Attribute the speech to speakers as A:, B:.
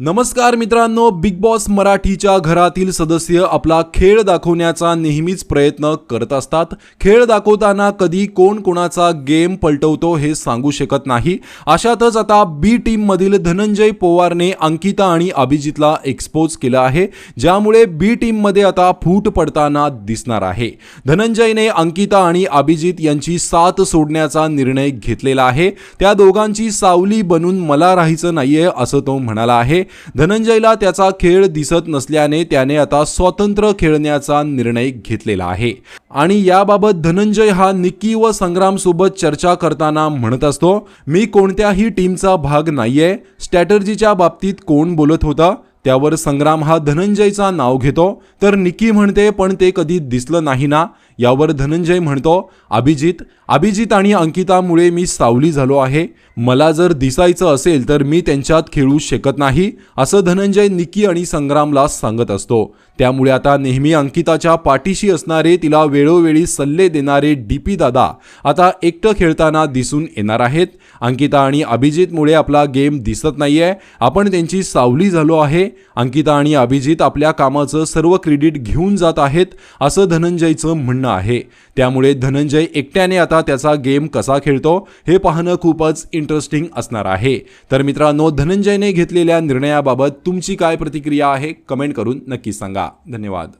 A: नमस्कार मित्रांनो big boss मराठीच्या घरातील सदस्य आपला खेळ दाखवण्याचा नेहमीच प्रयत्न करत असतात. खेळ दाखवताना कधी कोण कोणाचा गेम पलटवतो हे सांगू शकत नाही. अशातच आता बी टीममधील धनंजय पोवारने अंकिता आणि अभिजितला एक्सपोज केलं आहे. ज्यामुळे बी टीममध्ये आता फूट पडताना दिसणार आहे. धनंजयने अंकिता आणि अभिजित यांची साथ सोडण्याचा निर्णय घेतलेला आहे. त्या दोघांची सावली बनून मला राहायचं नाहीये असं तो म्हणाला आहे. धनंजयला त्याचा खेळ दिसत नसल्याने त्याने आता स्वतंत्र खेळण्याचा निर्णय घेतलेला आहे. आणि याबाबत धनंजय हा निक्की व संग्राम सोबत चर्चा करताना म्हणत असतो मी कोणत्याही टीमचा भाग नाहीये. स्ट्रॅटर्जीच्या बाबतीत कोण बोलत होता त्यावर संग्राम हा धनंजयचा नाव घेतो. तर निकी म्हणते पण ते कधी दिसलं नाही ना. यावर धनंजय म्हणतो अभिजित अभिजित आणि अंकितामुळे मी सावली झालो आहे. मला जर दिसायचं असेल तर मी त्यांच्यात खेळू शकत नाही असं धनंजय निकी आणि संग्रामला सांगत असतो. त्यामुळे आता नेहमी अंकिताच्या पाठीशी असणारे तिला वेळोवेळी सल्ले देणारे डी पी दादा आता एकटं खेळताना दिसून येणार आहेत. अंकिता आणि अभिजितमुळे आपला गेम दिसत नाही आहे आपण त्यांची सावली झालो आहे. अंकिता आणि अभिजित आपल्या कामाचं सर्व क्रेडिट घेऊन जात आहेत असं धनंजयचं म्हणणं आहे. त्यामुळे धनंजय एकट्याने आता त्याचा गेम कसा खेळतो हे पाहणं खूपच इंटरेस्टिंग असणार आहे. तर मित्रांनो धनंजयने घेतलेल्या निर्णयाबाबत तुमची काय प्रतिक्रिया आहे कमेंट करून नक्की सांगा. धन्यवाद.